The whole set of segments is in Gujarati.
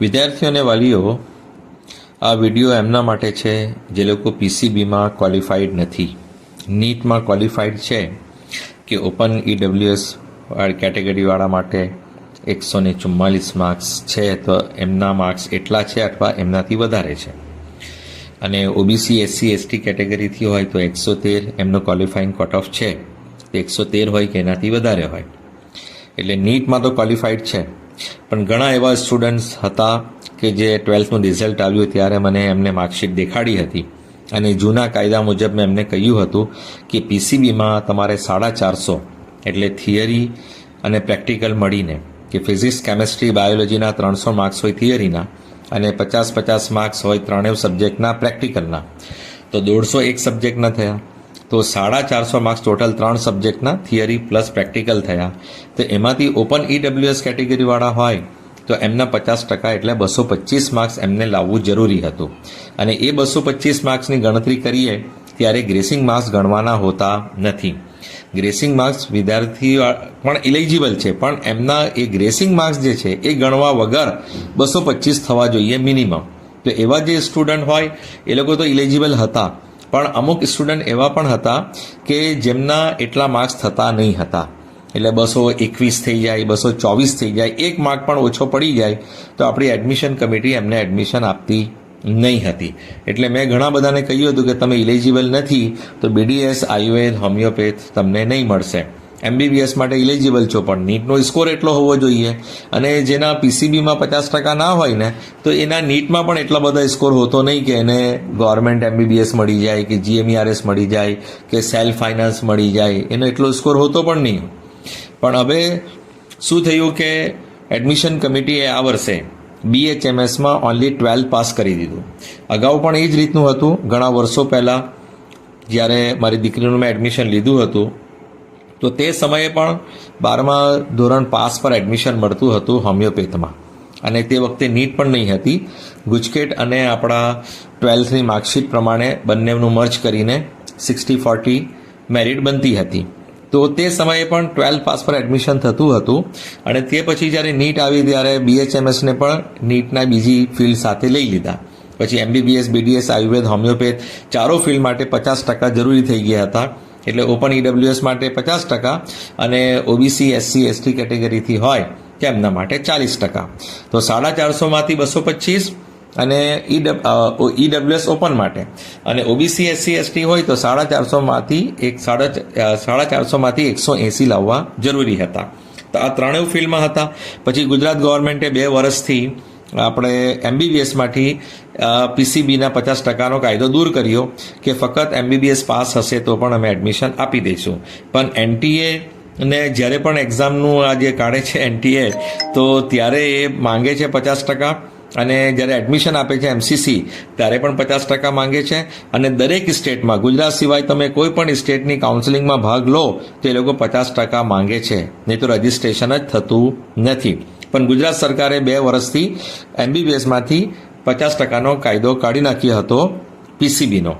વિદ્યાર્થીઓ અને વાલીઓ, આ વીડિયો એમના માટે છે જે લોકો પીસીબીમાં ક્વોલિફાઈડ નથી. નીટમાં ક્વોલિફાઈડ છે કે ઓપન ઈડબ્લ્યુએસ કેટેગરીવાળા માટે એકસો ને ચુમ્માલીસ માર્ક્સ છે તો એમના માર્ક્સ એટલા છે અથવા એમનાથી વધારે છે. અને ઓબીસી, એસસી, એસટી કેટેગરીથી હોય તો એકસો તેર એમનો ક્વોલિફાઈંગ કટ ઓફ છે. તો એકસો તેર હોય કે એનાથી વધારે હોય. એટલે નીટમાં તો ક્વોલિફાઈડ છે. પણ ઘણા એવા સ્ટુડન્ટ્સ હતા કે જે ટ્વેલ્થનું રિઝલ્ટ આવ્યું ત્યારે મને એમને માર્કશીટ દેખાડી હતી. અને જૂના કાયદા મુજબ મેં એમને કહ્યું હતું કે પીસીબીમાં તમારે સાડા ચારસો એટલે થિયરી અને પ્રેક્ટિકલ મળીને કે ફિઝિક્સ કેમેસ્ટ્રી બાયોલોજીના ત્રણસો માર્ક્સ હોય થિયરીના અને પચાસ પચાસ માર્ક્સ હોય ત્રણેય સબ્જેક્ટના પ્રેક્ટિકલના તો દોઢસો એક સબ્જેક્ટના થયા. તો સાડા ચારસો માર્ક્સ ટોટલ ત્રણ સબ્જેક્ટના થિયરી પ્લસ પ્રેક્ટિકલ થયા. તો એમાંથી ઓપન ઈડબ્લ્યુએસ કેટેગરીવાળા હોય, તો એમના પચાસ ટકા એટલે બસો પચીસ માર્ક્સ એમને લાવવું જરૂરી હતું. અને એ બસો પચીસ માર્ક્સની ગણતરી કરીએ, ત્યારે ગ્રેસિંગ માર્ક્સ ગણવાના હોતા નથી. ગ્રેસિંગ માર્ક્સ વિદ્યાર્થી પણ ઇલિજિબલ છે, પણ એમના એ ગ્રેસિંગ માર્ક્સ જે છે, એ ગણવા વગર બસો પચીસ થવા જોઈએ મિનિમમ તો એવા જે સ્ટુડન્ટ હોય, એ લોકો તો ઇલિજિબલ હતા. પણ અમુક સ્ટુડન્ટ એવા પણ હતા કે જેમના એટલા માર્ક્સ થતા નહીં હતા. એટલે બસો એકવીસ થઈ જાય, બસો ચોવીસ થઈ જાય, એક માર્ક પણ ઓછો પડી જાય, તો આપણી એડમિશન કમિટી એમને એડમિશન આપતી નહીં હતી. એટલે મેં ઘણા બધાને કહ્યું હતું કે તમે ઇલિજિબલ નથી, તો બીડીએસ આયુર્વેદ હોમિયોપેથ તમને નહીં મળશે. એમબીબીએસ માટે ઇલિજિબલ છો, પણ નીટનો સ્કોર એટલો હોવો જોઈએ. અને જેના પીસીબીમાં પચાસ ટકા ના હોય ને, તો એના નીટમાં પણ એટલા બધા સ્કોર હોતો નહીં કે એને ગવર્મેન્ટ એમબીબીએસ મળી જાય, કે જીએમઈઆરએસ મળી જાય, કે સેલ્ફ ફાઇનાન્સ મળી જાય, એનો એટલો સ્કોર હોતો પણ નહીં. પણ હવે શું થયું કે એડમિશન કમિટીએ આ વર્ષે બીએચએમએસમાં ઓનલી ટ્વેલ્થ પાસ કરી દીધું. અગાઉ પણ એ જ રીતનું હતું. ઘણા વર્ષો પહેલાં જ્યારે મારી દીકરીનું મેં એડમિશન લીધું હતું તો તે સમયે પણ બારમા ધોરણ પાસ પર એડમિશન મળતું હતું હોમિયોપેથમાં. અને તે વખતે નીટ પણ નહીં હતી. ગુજકેટ અને આપણા ટ્વેલ્થની માર્કશીટ પ્રમાણે બંનેનું મર્જ કરીને સિક્સટી ફોર્ટી મેરિટ બનતી હતી. તો તે સમયે પણ ટ્વેલ્થ પાસ પર એડમિશન થતું હતું. અને તે પછી જ્યારે નીટ આવી ત્યારે બીએચએમએસને પણ નીટના બીજી ફિલ્ડ સાથે લઈ લીધા. પછી એમબીબીએસ બીડીએસ આયુર્વેદ, હોમિયોપેથ ચારો ફિલ્ડ માટે પચાસ ટકા જરૂરી થઈ ગયા હતા. એટલે ઓપન ઈડબ્લ્યુએસ માટે પચાસ ટકા અને ઓબીસી એસસી એસટી કેટેગરીથી હોય તેમના માટે ચાલીસ ટકા. તો સાડા ચારસોમાંથી બસો પચીસ અને ઈડબ્લ્યુએસ ઓપન માટે. અને ઓબીસી એસસી એસટી હોય તો સાડા ચારસોમાંથી એક, સાડા સાડા ચારસોમાંથી એકસો એંસી લાવવા જરૂરી હતા. તો આ ત્રણેય ફિલ્ડમાં હતા. પછી ગુજરાત ગવર્મેન્ટે બે વર્ષથી આપણે એમબીબીએસમાંથી પીસીબીના પચાસ ટકાનો કાયદો દૂર કર્યો કે ફક્ત એમબીબીએસ પાસ હશે તો પણ અમે એડમિશન આપી દઈશું. પણ એનટીએ ને જ્યારે પણ એક્ઝામનું આ જે કાઢે છે એનટીએ તો ત્યારે એ માંગે છે પચાસ ટકા અને જ્યારે એડમિશન આપે છે એમસીસી ત્યારે પણ પચાસ ટકા માંગે છે. અને દરેક સ્ટેટમાં, ગુજરાત સિવાય તમે કોઈ પણ સ્ટેટની કાઉન્સિલિંગમાં ભાગ લો, તો એ લોકો પચાસ ટકા માંગે છે. નહીં તો રજિસ્ટ્રેશન જ થતું નથી. પણ ગુજરાત સરકારે બે વર્ષથી એમબીબીએસમાંથી પચાસ ટકાનો કાયદો કાઢી નાખ્યો હતો, પીસીબીનો.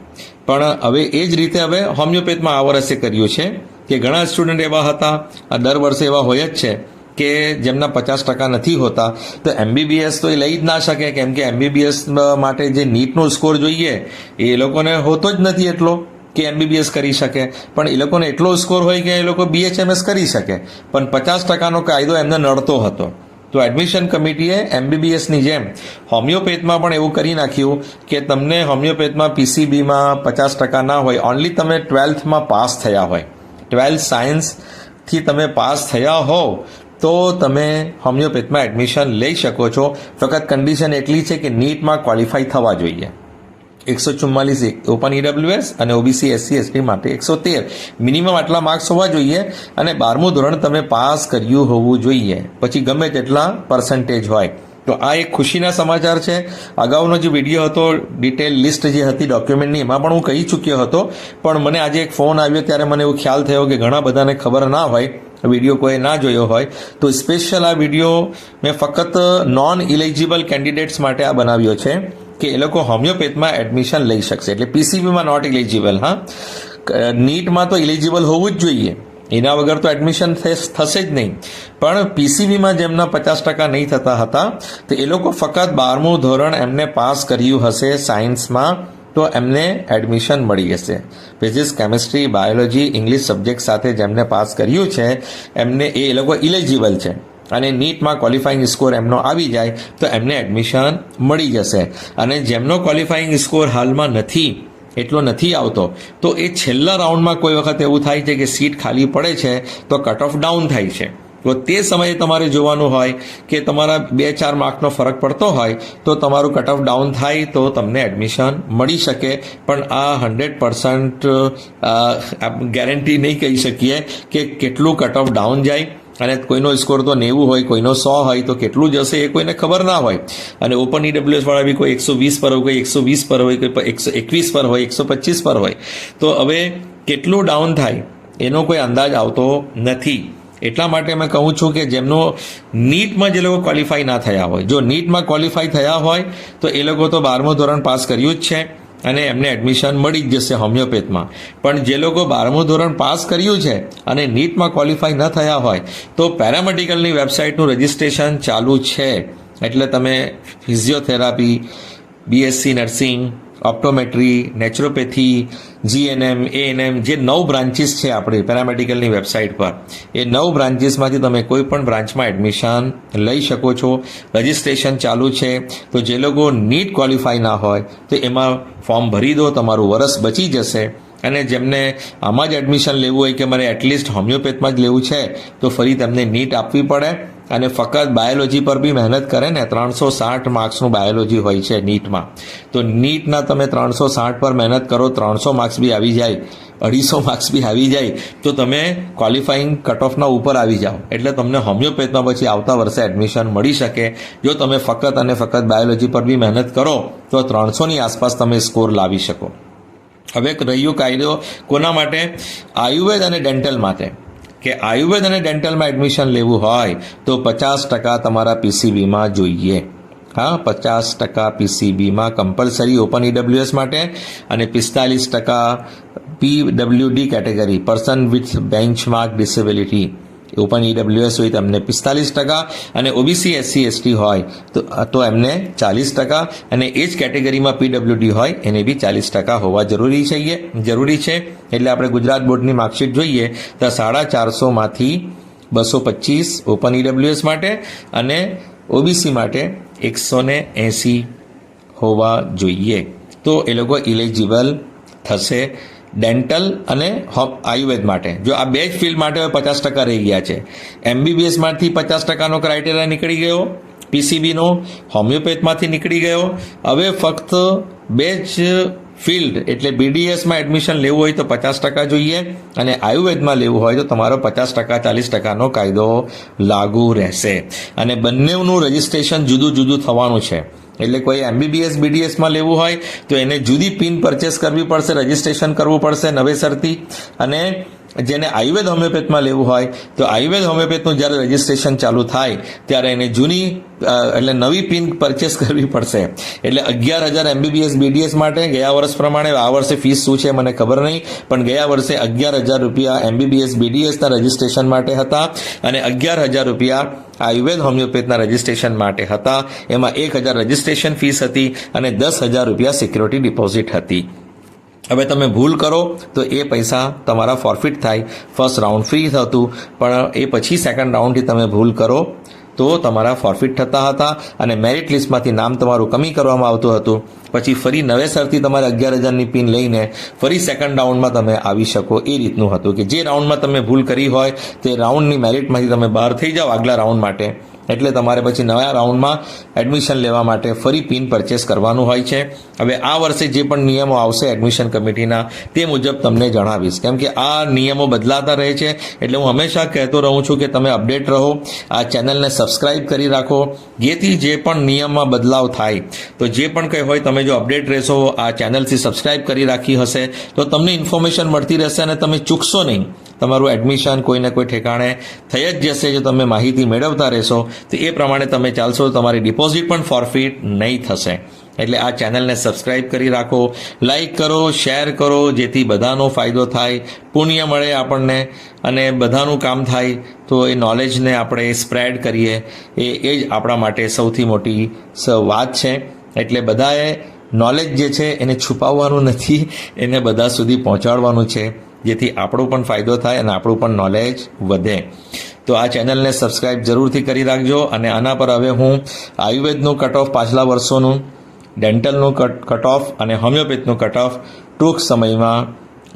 પણ હવે એ જ રીતે હવે હોમિયોપેથમાં આ વર્ષે કર્યું છે કે ઘણા સ્ટુડન્ટ એવા હતા, આ દર વર્ષે એવા હોય જ છે કે જેમના પચાસ ટકા નથી હોતા, તો એમબીબીએસ તો એ લઈ જ ના શકે, કેમ કે એમબીબીએસ માટે જે નીટનો સ્કોર જોઈએ, એ લોકોને હોતો જ નથી એટલો કે એમબીબીએસ કરી શકે. પણ એ લોકોને એટલો સ્કોર હોય કે એ લોકો બીએચએમએસ કરી શકે. પણ પચાસ ટકાનો કાયદો એમને નડતો હતો. તો એડમિશન કમિટીએ એમબીબીએસની જેમ હોમિયોપેથમાં પણ એવું કરી નાખ્યું કે તમને હોમિયોપેથમાં પીસીબીમાં પચાસ ટકા ના હોય ઓનલી તમે ટ્વેલ્થમાં પાસ થયા હોય. ટ્વેલ્થ સાયન્સથી તમે પાસ થયા હોવ તો તમે હોમિયોપેથમાં એડમિશન લઈ શકો છો. ફક્ત કન્ડિશન એટલી છે કે નીટમાં ક્વોલિફાઈ થવા જોઈએ. એકસો ચુમ્માલીસ ઓપન ઈડબ્લ્યુએસ અને ઓબીસી એસસી એસટી માટે એકસો તેર. મિનિમમ આટલા માર્ક્સ હોવા જોઈએ અને બારમું ધોરણ તમે પાસ કર્યું હોવું જોઈએ. પછી ગમે તેટલા પર્સન્ટેજ હોય. તો આ એક ખુશીના સમાચાર છે. અગાઉનો જે વીડિયો હતો ડિટેલ લિસ્ટ જે હતી ડોક્યુમેન્ટની એમાં પણ હું કહી ચૂક્યો હતો. પણ મને આજે એક ફોન આવ્યો ત્યારે મને એવો ખ્યાલ થયો કે ઘણા બધાને ખબર ના હોય વીડિયો કોઈ ના જોયો હોય. તો સ્પેશિયલ આ વીડિયો મેં ફક્ત નોન ઇલિજિબલ કેન્ડિડેટ્સ માટે આ બનાવ્યો છે. કે એ લોકો હોમિયોપેથમાં એડમિશન લઈ શકશે. એટલે પીસીબીમાં નોટ ઇલિજિબલ હા? નીટમાં તો ઇલિજિબલ હોવું જ જોઈએ. એના વગર તો એડમિશન થશે જ નહીં. પણ પીસીબીમાં જેમના પચાસ ટકા નહીં થતા હતા, તો એ લોકો ફક્ત બારમું ધોરણ એમને પાસ કર્યું હશે સાયન્સમાં, તો એમને એડમિશન મળી જશે physics chemistry biology English subject સાથે જેમને પાસ કર્યું છે, એમને એ લોકો ઇલિજિબલ છે. અને નીટમાં ક્વોલિફાઈંગ સ્કોર એમનો આવી જાય, તો એમને એડમિશન મળી જશે. અને જેમનો ક્વોલિફાઈંગ સ્કોર હાલમાં નથી, એટલો નથી આવતો, તો એ છેલ્લા રાઉન્ડમાં કોઈ વખત એવું થાય છે કે સીટ ખાલી પડે છે, તો કટ ઓફ ડાઉન થાય છે. તો તે સમયે તમારે જોવાનું હોય કે તમારા બે ચાર માર્કનો ફરક પડતો હોય, તો તમારું કટ ઓફ ડાઉન થાય, તો તમને એડમિશન મળી શકે. પણ આ હંડ્રેડ પર્સન્ટ ગેરંટી નહીં કહી શકીએ કે કેટલું કટ ઓફ ડાઉન જાય. અને કોઈનો સ્કોર તો નેવું હોય, કોઈનો સો હોય, તો કેટલું જશે એ કોઈને ખબર ના હોય. અને ઓપન ઈડબ્લ્યુએસ વાળા બી કોઈ એકસો વીસ પર હોય, કોઈ એકસો વીસ પર હોય, કોઈ એકસો એકવીસ પર હોય, એકસો પચીસ પર હોય. તો હવે કેટલું ડાઉન થાય એનો કોઈ અંદાજ આવતો નથી. એટલા માટે મેં કહું છું કે જેમનો નીટમાં જે લોકો ક્વોલિફાઈ ના થયા હોય, જો નીટમાં ક્વોલિફાય થયા હોય, તો એ લોકો તો બારમું ધોરણ પાસ કર્યું જ છે. અને એમને એડમિશન મળી જ જશે હોમિયોપેથમાં. પણ જે લોકો બારમું ધોરણ પાસ કર્યું છે અને નીટમાં ક્વોલિફાય ન થયા હોય, તો પેરામેડિકલની વેબસાઇટનું રજિસ્ટ્રેશન ચાલુ છે. એટલે તમે physiotherapy BSc nursing optometry naturopathy GNM ANM જે નવ બ્રાન્ચીસ છે આપણી પેરામેડિકલની વેબસાઇટ પર, એ નવ બ્રાન્ચીસમાંથી તમે કોઈ પણ બ્રાન્ચમાં એડમિશન લઈ શકો છો. રજિસ્ટ્રેશન ચાલુ છે. તો જે લોકો નીટ ક્વોલિફાય ના હોય, તો એમાં ફોર્મ ભરી દો, તમારું વરસ બચી જશે. અને જેમને આમાં જ એડમિશન લેવું હોય કે મારે એટલીસ્ટ હોમિયોપેથમાં જ લેવું છે, તો ફરી તેમને નીટ આપવી પડે. અને ફક્ત બાયોલોજી પર બી મહેનત કરે ને, ત્રણસો સાઠ માર્ક્સનું બાયોલોજી હોય છે નીટમાં. તો નીટના તમે ત્રણસો સાઠ પર મહેનત કરો, ત્રણસો માર્ક્સ બી આવી જાય, અઢીસો માર્ક્સ બી આવી જાય, તો તમે ક્વોલિફાઈંગ કટ ઓફના ઉપર આવી જાઓ. એટલે તમને હોમિયોપેથમાં પછી આવતા વર્ષે એડમિશન મળી શકે. જો તમે ફક્ત અને ફક્ત બાયોલોજી પર બી મહેનત કરો, તો ત્રણસોની આસપાસ તમે સ્કોર લાવી શકો. હવે રહ્યું કાયદો, કોના માટે? આયુર્વેદ અને ડેન્ટલ માટે. કે આયુર્વેદ અને ડેન્ટલમાં એડમિશન લેવું હોય તો પચાસ ટકા તમારા પીસીબીમાં જોઈએ. હા, પચાસ ટકા પીસીબીમાં કમ્પલસરી ઓપન ઈડબ્લ્યુએસ માટે અને પિસ્તાલીસ ટકા PWD category person with benchmark disability open EWS હોય તો એમને પિસ્તાલીસ ટકા અને ઓબીસી એસસી એસટી હોય તો તો એમને ચાલીસ ટકા અને એ જ કેટેગરીમાં પીડબ્લ્યુડી હોય એને બી ચાલીસ ટકા હોવા જરૂરી છે જરૂરી છે. એટલે આપણે ગુજરાત બોર્ડની માર્કશીટ જોઈએ તો સાડા ચારસોમાંથી બસો પચીસ ઓપન ઈડબ્લ્યુએસ માટે અને ઓબીસી માટે એકસો ને એંસી હોવા જોઈએ. તો એ લોકો ઇલિજિબલ થશે. ડેન્ટલ અને આયુર્વેદ માટે. જો આ બે જ ફિલ્ડ માટે હવે પચાસ ટકા રહી ગયા છે. એમબીબીએસમાંથી પચાસ ટકાનો ક્રાઇટેરિયા નીકળી ગયો. પીસીબીનો હોમિયોપેથમાંથી નીકળી ગયો. હવે ફક્ત બે જ ફિલ્ડ, એટલે બીડીએસમાં એડમિશન લેવું હોય તો પચાસ ટકા જોઈએ અને આયુર્વેદમાં લેવું હોય તો તમારો પચાસ ટકા, ચાલીસ ટકાનો કાયદો લાગુ રહેશે. અને બંનેનું રજિસ્ટ્રેશન જુદું જુદું થવાનું છે. એટલે કોઈ એમબીબીએસ બીડીએસમાં લેવું હોય, તો એને જુદી પિન પરચેસ કરવી પડશે, રજિસ્ટ્રેશન કરવું પડશે નવેસરથી. અને જેને આયુર્વેદ હોમિયોપેથમાં લેવું હોય, તો આયુર્વેદ હોમિયોપેથનું જ્યારે રજિસ્ટ્રેશન ચાલુ થાય, ત્યારે એને જૂની એટલે નવી પિન પરચેસ કરવી પડશે. એટલે અગિયાર હજાર એમબીબીએસ બીડીએસ માટે ગયા વર્ષ પ્રમાણે આ વર્ષે ફીસ શું છે મને ખબર નહીં, પણ ગયા વર્ષે અગિયાર હજાર રૂપિયા એમબીબીએસ બીડીએસના રજિસ્ટ્રેશન માટે હતા અને અગિયાર હજાર રૂપિયા આયુર્વેદ હોમિયોપેથના રજિસ્ટ્રેશન માટે હતા. એમાં એક હજાર રજિસ્ટ્રેશન ફીસ હતી અને દસ હજાર રૂપિયા સિક્યોરિટી ડિપોઝિટ હતી. હવે તમે ભૂલ કરો તો એ પૈસા તમારા ફોરફિટ થાય. ફર્સ્ટ રાઉન્ડ ફ્રી થતું. પણ એ પછી સેકન્ડ રાઉન્ડથી તમે ભૂલ કરો તો તમારા ફોરફિટ થતા હતા અને મેરિટ લિસ્ટમાંથી નામ તમારું કમી કરવામાં આવતું હતું. પછી ફરી નવેસરથી તમારે અગિયાર હજારની પિન લઈને ફરી સેકન્ડ રાઉન્ડમાં તમે આવી શકો. એ રીતનું હતું કે જે રાઉન્ડમાં તમે ભૂલ કરી હોય તે રાઉન્ડની મેરિટમાંથી તમે બહાર થઈ જાઓ આગલા રાઉન્ડ માટે. એટલે તમારે પછી નવા રાઉન્ડમાં એડમિશન લેવા માટે ફરી પિન પરચેસ કરવાનું હોય છે. હવે આ વર્ષે જે પણ નિયમો આવશે એડમિશન કમિટીના, તે મુજબ તમને જણાવીશ. કેમ કે આ નિયમો બદલાતા રહે છે. એટલે હું હંમેશા કહેતો રહું છું કે તમે અપડેટ રહો, આ ચેનલને સબસ્ક્રાઇબ કરી રાખો. જેથી જે પણ નિયમમાં બદલાવ થાય, તો જે પણ કંઈ હોય તમે જો અપડેટ રહેશો, આ ચેનલથી સબસ્ક્રાઇબ કરી રાખી હશે, તો તમને ઇન્ફોર્મેશન મળતી રહેશે અને તમે ચૂકશો નહીં. તમારું એડમિશન કોઈને કોઈ ઠેકાણે થઈ જ જશે જો તમે માહિતી મેળવતા રહેશો. તો એ પ્રમાણે તમે ચાલશો તમારી ડિપોઝિટ પણ ફોરફિટ નહીં થશે. એટલે આ ચેનલને સબસ્ક્રાઇબ કરી રાખો લાઇક કરો શેર કરો, જેથી બધાનો ફાયદો થાય, પુણ્ય મળે આપણને અને બધાનું કામ થાય, તો એ નોલેજને આપણે સ્પ્રેડ કરીએ. એ એ જ આપણા માટે સૌથી મોટી વાત છે. એટલે બધાએ નોલેજ જે છે એને છુપાવવાનું નથી, એને બધા સુધી પહોંચાડવાનું છે, જેથી આપણો પણ ફાયદો થાય અને આપણું પણ નોલેજ વધે. તો આ ચેનલને સબસ્ક્રાઇબ જરૂરથી કરી રાખજો અને આના પર હવે હું આયુર્વેદનું કટ ઓફ પાછલા વર્ષોનું ડેન્ટલનું કટ ઓફ અને હોમિયોપેથનું કટ ઓફ ટૂંક સમયમાં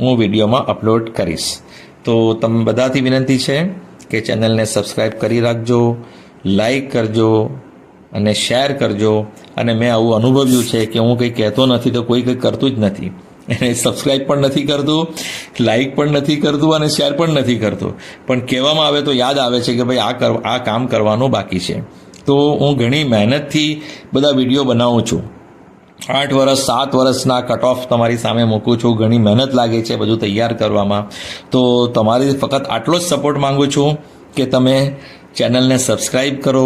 હું વિડીયોમાં અપલોડ કરીશ. તો તમે બધાથી વિનંતી છે કે ચેનલને સબસ્ક્રાઇબ કરી રાખજો લાઈક કરજો અને શેર કરજો. અને મેં આવું અનુભવ્યું છે કે હું કંઈ કહેતો નથી તો કોઈ કંઈ કરતું જ નથી. એને સબસ્ક્રાઇબ પણ નથી કરતું લાઈક પણ નથી કરતું અને શેર પણ નથી કરતું. પણ કહેવામાં આવે તો યાદ આવે છે કે ભાઈ આ આ કામ કરવાનું બાકી છે. તો હું ઘણી મહેનતથી બધા વીડિયો બનાવું છું. આઠ વર્ષ સાત વર્ષના કટ ઓફ તમારી સામે મૂકું છું. ઘણી મહેનત લાગે છે બધું તૈયાર કરવામાં. તો તમારી ફક્ત આટલો જ સપોર્ટ માંગુ છું કે તમે ચેનલને સબસ્ક્રાઈબ કરો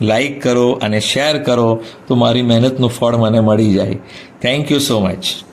લાઈક કરો અને શેર કરો તો મારી મહેનતનું ફળ મને મળી જાય. Thank you so much